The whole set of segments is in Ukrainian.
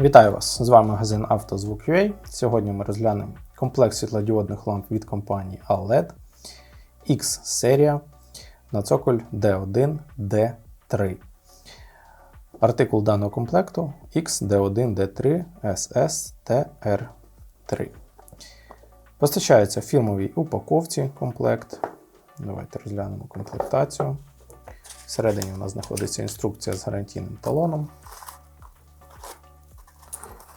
Вітаю вас! З вами магазин «Автозвук.UA». Сьогодні ми розглянемо комплект світлодіодних ламп від компанії ALED X серія на цоколь D1 D3. Артикул даного комплекту XD1 D3 SS TR3. Постачається в фірмовій упаковці комплект. Давайте розглянемо комплектацію. Всередині у нас знаходиться інструкція з гарантійним талоном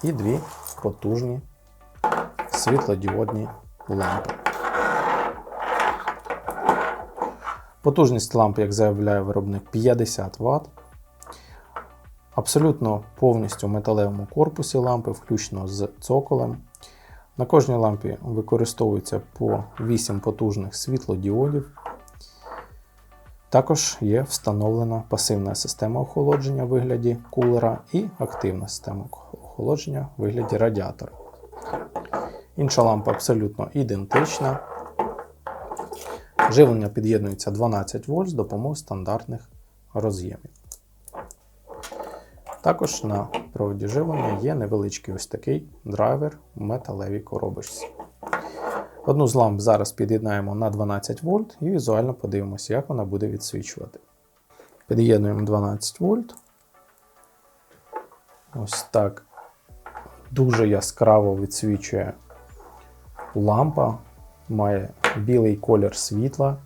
і дві потужні світлодіодні лампи. Потужність ламп, як заявляє виробник, 50 Вт. Абсолютно повністю в металевому корпусі лампи, включно з цоколем. На кожній лампі використовується по 8 потужних світлодіодів. Також є встановлена пасивна система охолодження в вигляді кулера і активна система охолодження в вигляді радіатора. Інша лампа абсолютно ідентична. Живлення під'єднується 12 вольт з допомогою стандартних роз'ємів. Також на проводі живлення є невеличкий ось такий драйвер в металевій коробочці. Одну з ламп зараз під'єднаємо на 12 вольт і візуально подивимося, як вона буде відсвічувати. Під'єднуємо 12 вольт. Ось так дуже яскраво відсвічує лампа, має білий колір світла.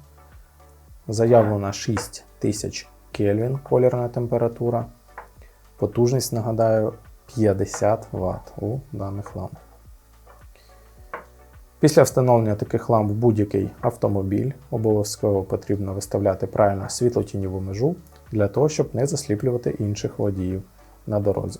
Заявлена 6000 Кельвін колірна температура. Потужність, нагадаю, 50 Вт у даних ламп. Після встановлення таких ламп в будь-який автомобіль обов'язково потрібно виставляти правильно світлотіньову межу для того, щоб не засліплювати інших водіїв на дорозі.